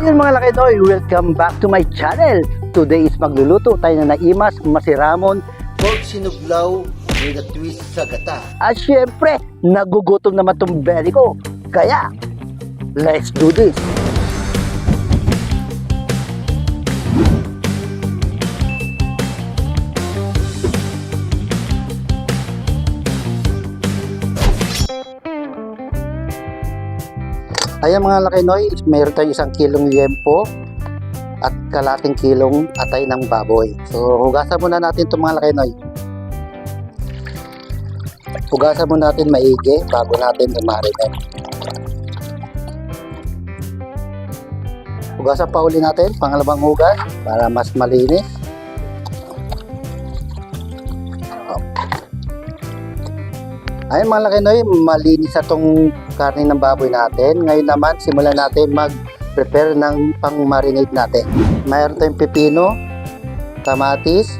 Ayun mga laki noy, welcome back to my channel. Today is magluluto tayo na naimas, masiramon, Pork sinuglaw with a twist sa gata. at syempre, nagugutom naman tong belly ko. Kaya, let's do this. Ayan mga laki noy, meron tayong isang kilong yempo at kalating kilong atay ng baboy. So, hugasan muna natin itong mga laki noy. Hugasan muna natin maigi bago natin i-marinate. Hugasan pa uli natin, pangalawang hugas para mas malinis. Ayun mga laki noy, malinis na tong karne ng baboy natin. Ngayon naman, simulan natin mag-prepare ng pang-marinate natin. Mayroon tayong pepino, kamatis,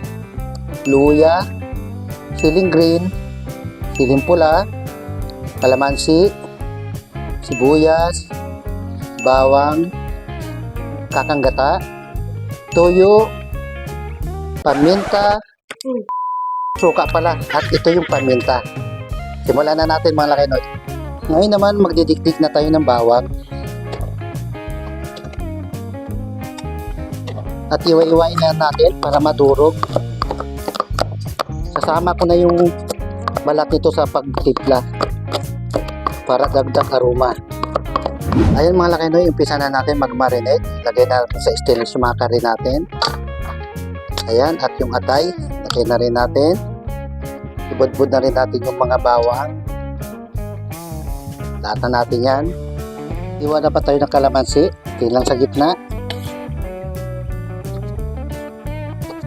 luya, siling green, siling pula, kalamansi, sibuyas, bawang, kakanggata, toyo, paminta, suka pala, at ito yung paminta. Simulan na natin mga laki noy. Ngayon naman magdidikdik na tayo ng bawang. At iwa-iwain na natin para madurog. Sasama ko na yung balat nito sa pagtipla para dagdag aroma. Ayun mga laki noy, umpisa na natin mag-marinate. Lagay na sa stainless yung mga curry natin. Ayan, at yung atay, lagay na rin natin. Ibudbud na rin natin yung mga bawang. Lata natin yan. Iwan na pa tayo ng kalamansi. Tilang sa gitna.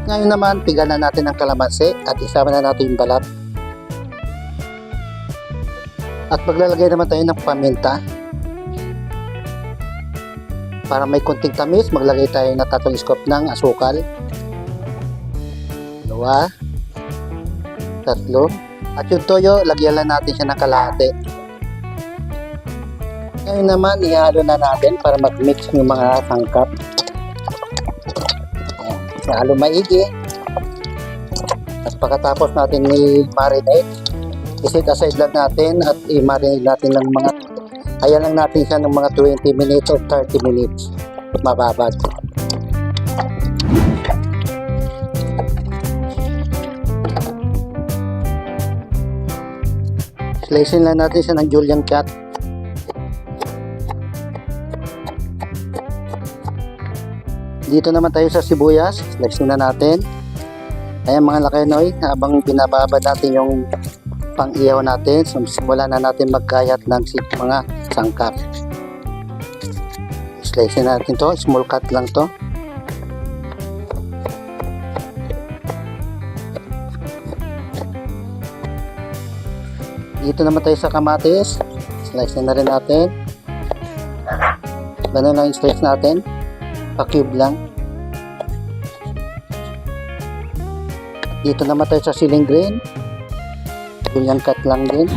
Ngayon naman, piga na natin ang kalamansi at isama na natin yung balat. At maglalagay naman tayo ng paminta. Para may konting tamis, maglagay tayo na tatlong scoop ng asukal. Dalawa. Tatlo. At yung toyo, lagyan lang natin siya ng kalahati. Ngayon naman, ihalo na natin para mag-mix yung mga sangkap. Ihalo maigi. At pagkatapos natin i-marinate, isit aside lang natin at i-marinate natin ng mga ayan lang natin siya ng mga 20 minutes or 30 minutes mababad. Slicein lang natin siya ng julienne cut. Dito naman tayo sa sibuyas. Slice na natin. Ayan mga lakenoy, habang binababad natin yung pang-iyaw natin, so simulan na natin magkayat ng mga sangkap. Slice na natin to, small cut lang to. Dito naman tayo sa kamatis. Slice na, rin natin. Ganun lang yung slice natin. Pa-cube lang. Dito naman tayo sa siling green. Ganyan cut lang din.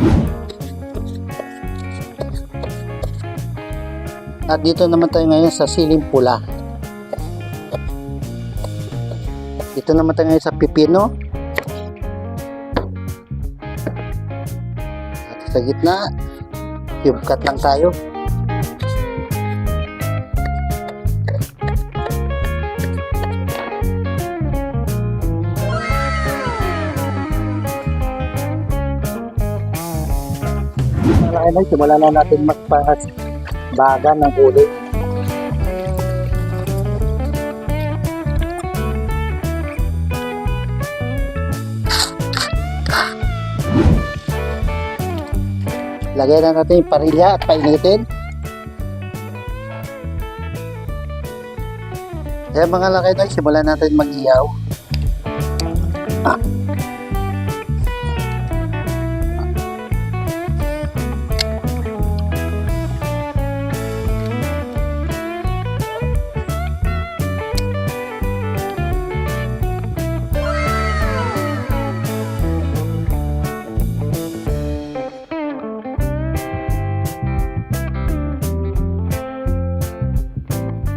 At dito naman tayo ngayon sa siling pula. Dito naman tayo ngayon sa pipino. Sa gitna, cube lang tayo. Mga na, simulan na natin magpas baga ng ulo. Lagay na natin yung parilya at painitin. Kaya mga lakay na, simulan natin mag-iyaw.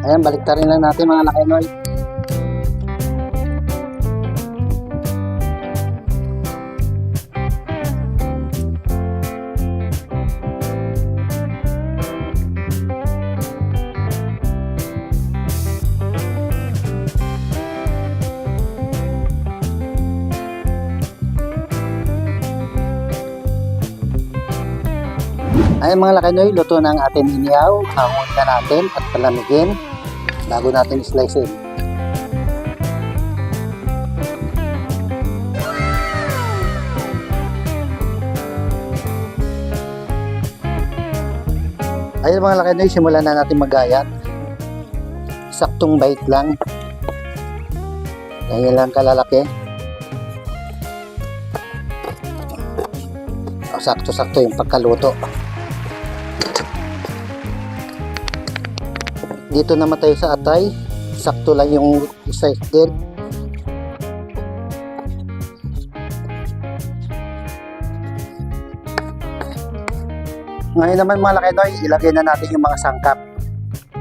Ayan, baliktarin lang natin mga lakinoy. Ayan mga lakinoy, luto na ang ating inihaw. Hangon na natin at palamigin bago natin slice in. Ayun mga lakinoy, simulan na natin magayat. Saktong bait lang. Ganyan lang kalalaki. O, Sakto-sakto yung pagkaluto. Dito naman tayo sa atay. Sakto lang yung size din. Ngayon naman mga lakinoy ilagay na natin yung mga sangkap.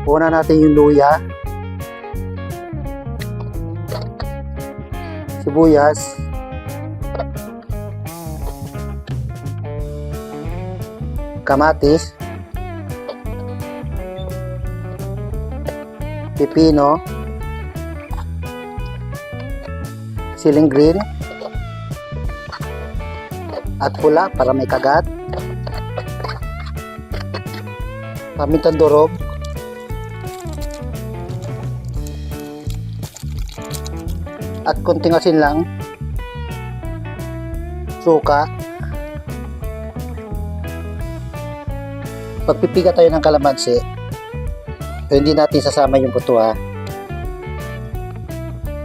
Una natin yung luya. Sibuyas. Kamatis pipino, siling green, at pula para may kagat, pamintang durog, at konting asin lang, suka, pagpipiga tayo ng kalamansi, So, hindi natin sasama yung buto ha.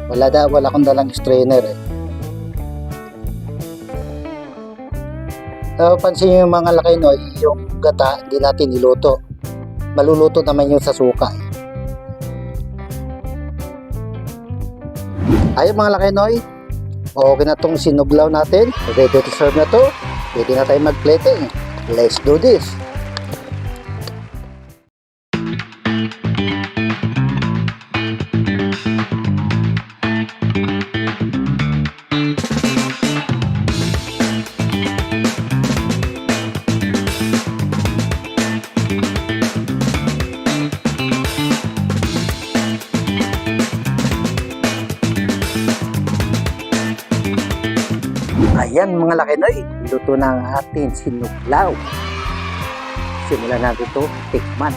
Wala da, wala akong dalang strainer eh. So, pansin yung mga lakay no, yung gata, hindi natin niluto. Maluluto naman yung sa suka. eh. Ayun mga lakay noy, okay na tong sinuglaw natin. Ready to serve na to. Pwede na tayo mag-plating. Let's do this. Mga lakinoy, luto na ang ating sinuglaw. Simulan natin ito, tikman.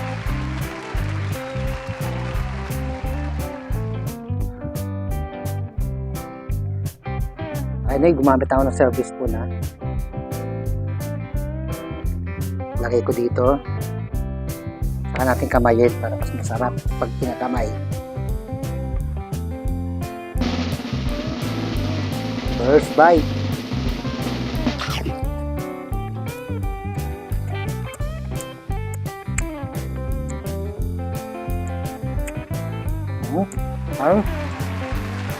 Ayun ay, gumamit ako ng service po na. Lagay ko dito. Saka natin kamayin para mas masarap pag pinakamay. First bite. Hmm.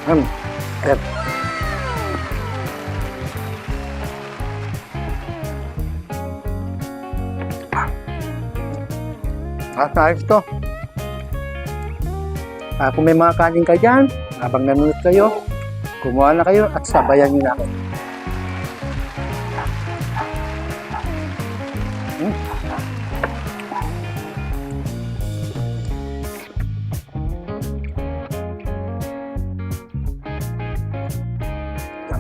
Hmm. Ayan. Ah, ayos to. Ah, kung may mga kanin ka dyan, habang nanonood kayo, kumuha na kayo at sabayan nyo na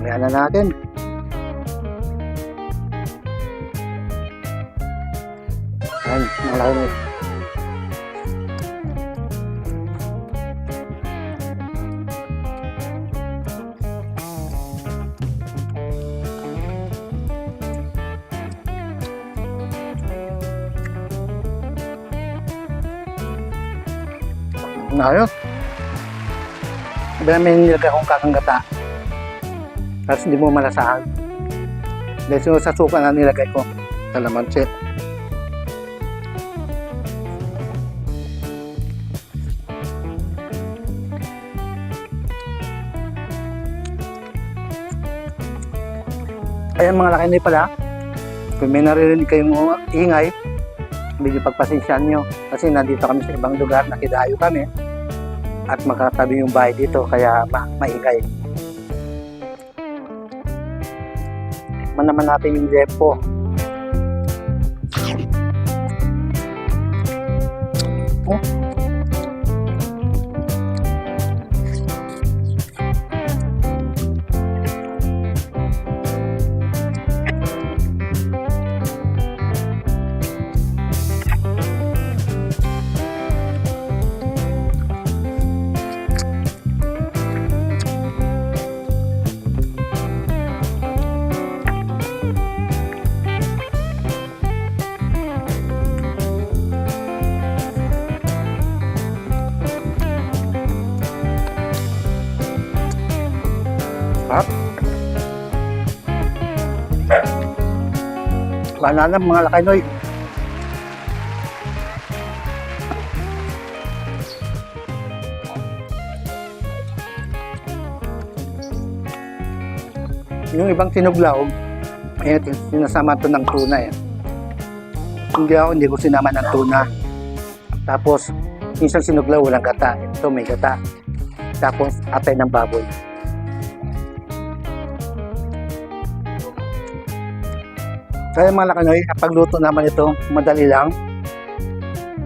Kamihan na natin. Ayan, malaki na. Ayos. Sabi namin nilagay akong ta Tapos hindi mo malasahan. Dahil so, sa suka na nilagay ko. Kalamansi. Ayan mga laki pala. Kung may naririnig kayong ingay, medyo pagpasensyahan nyo kasi nandito kami sa ibang lugar, nakidayo kami at makatabi yung bahay dito kaya ma maingay. Tikman naman natin yung depo. Oh. Wala na mga lakanoy. Yung ibang sinuglaw, eh, sinasama to ng tuna eh. Hindi ako, hindi ko sinama ng tuna. Tapos, minsan sinuglaw, walang gata. Ito may gata. Tapos, atay ng baboy. Kaya mga lakanoy, pagluto naman ito, madali lang.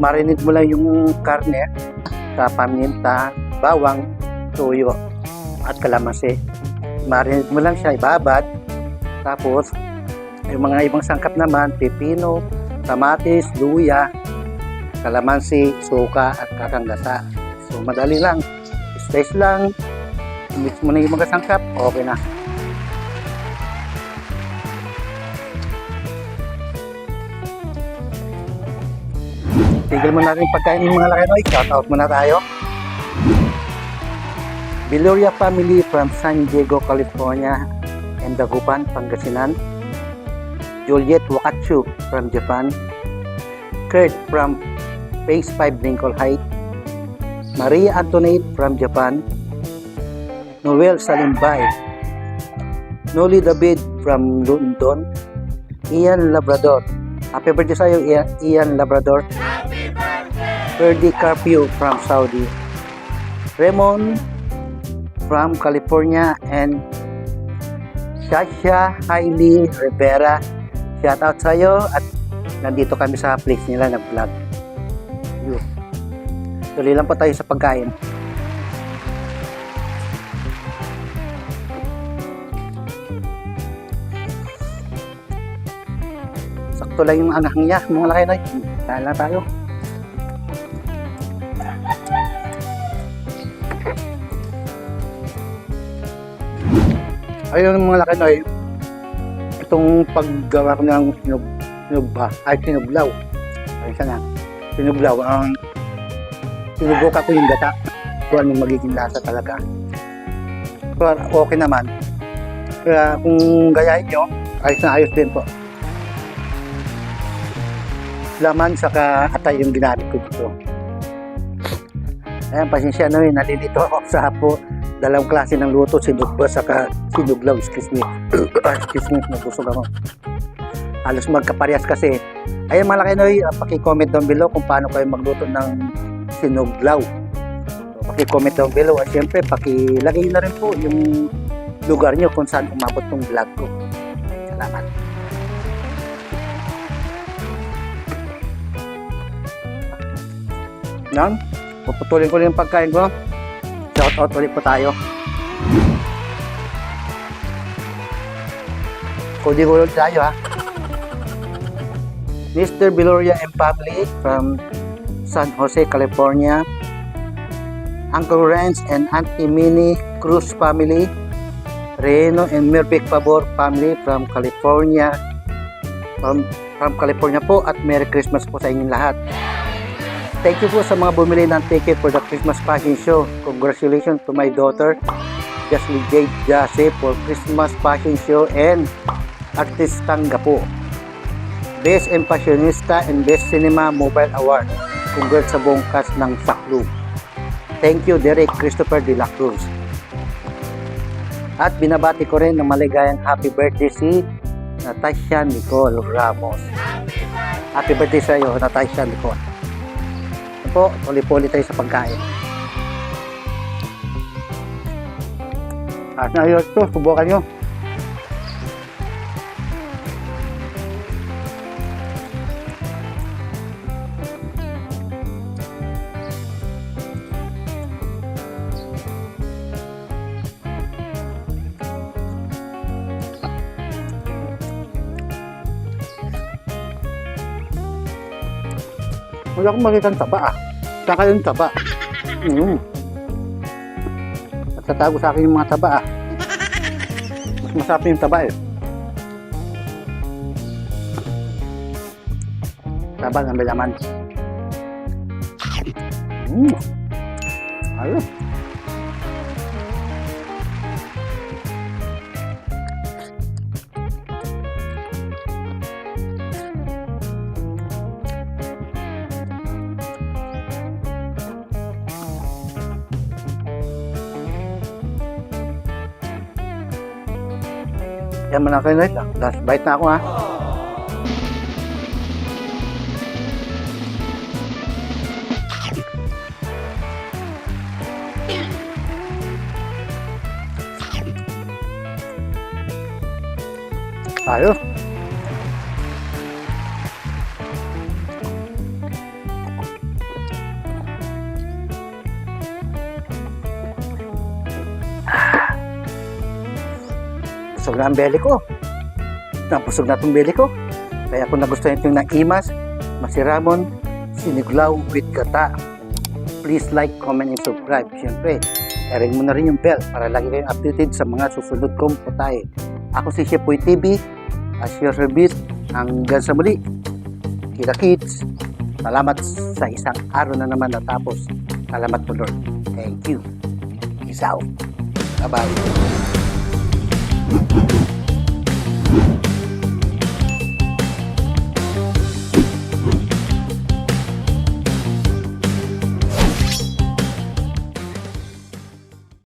Marinate mo lang yung karne paminta, bawang, tuyo, at kalamansi. Marinate mo lang siya, ibabad. Tapos, yung mga ibang sangkap naman, pipino, kamatis, luya, kalamansi, suka, at kakanggasa. So, madali lang. Slice lang. Mix mo na yung mga sangkap, okay na. Tigil mo natin pagkain ng mga lakanoy. Shout out muna tayo. Viloria family from San Diego, California and Dagupan, Pangasinan. Juliet Wakatsu from Japan. Kurt from Phase 5 Lincoln Heights. Maria Antoinette from Japan. Noel Salimbay. Noli David from London. Ian Labrador. Happy birthday sa'yo, Ian, Labrador. Ferdy Carpio from Saudi. Raymond from California and Shasha Hailey Rivera. Shout out sa iyo at nandito kami sa place nila na vlog. Yun. Tuloy lang po tayo sa pagkain. Sakto lang yung anak niya, mga laki na. Kaya lang tayo. Ayun mga laki noy, itong paggawa ko ng sinug, sinugba, ay sinuglaw. Ay sana, sinuglaw. Ang sinubukan ko yung gata kung anong magiging lasa talaga. Pero okay naman. Kaya kung gayahin nyo, ayos na ayos din po. Laman saka atay yung ginamit ko dito. Ayan, pasensya na yun, nalilito ako sa po dalawang klase ng luto, sinugba saka sinuglaw, excuse me. excuse me, nabusog ako. Halos magkaparehas kasi. Ayun mga lakinoy, uh, paki-comment down below kung paano kayo magluto ng sinuglaw. Paki-comment down below at syempre paki-lagay na rin po yung lugar nyo kung saan umabot tong vlog ko. Salamat. Yan, puputulin ko rin yung pagkain ko. Shout out ulit po tayo. Kodi ko ulit tayo ha. Mr. Biloria and family from San Jose, California. Uncle Renz and Auntie Minnie Cruz family. Reno and Mirvic Pabor family from California. From, from California po at Merry Christmas po sa inyong lahat. Thank you po sa mga bumili ng ticket for the Christmas Fashion Show. Congratulations to my daughter, Jasly Jade Jase for Christmas Fashion Show and Artistang Gapo. Best and Fashionista and Best Cinema Mobile Award. Congrats sa buong cast ng Saklub. Thank you, Derek Christopher de la Cruz. At binabati ko rin ng maligayang happy birthday si Natasha Nicole Ramos. Happy birthday sa iyo, Natay siya likod. Ito po, puli-puli tayo sa pagkain. At na ayos to, subukan nyo. Wala akong makita ng taba ah. Saka yung taba. Mm. At tatago sa akin yung mga taba ah. Mas masarap yung taba eh. Taba ng laman. Mm. Ayos. Yan man na kayo Noy. Last bite na ako ha. Ayos. Na ang belly ko. Napusog na itong belly ko. Kaya kung nagustuhan ito ng Imas, Masiramon, Siniglaw with Gata. Please like, comment, and subscribe. Siyempre, ering mo na rin yung bell para lagi kayong updated sa mga susunod kong putahe. Ako si Chef Boy TV, as your service, hanggang sa muli. Kita kids, salamat sa isang araw na naman natapos. Salamat po Lord. Thank you. Peace out. Bye-bye.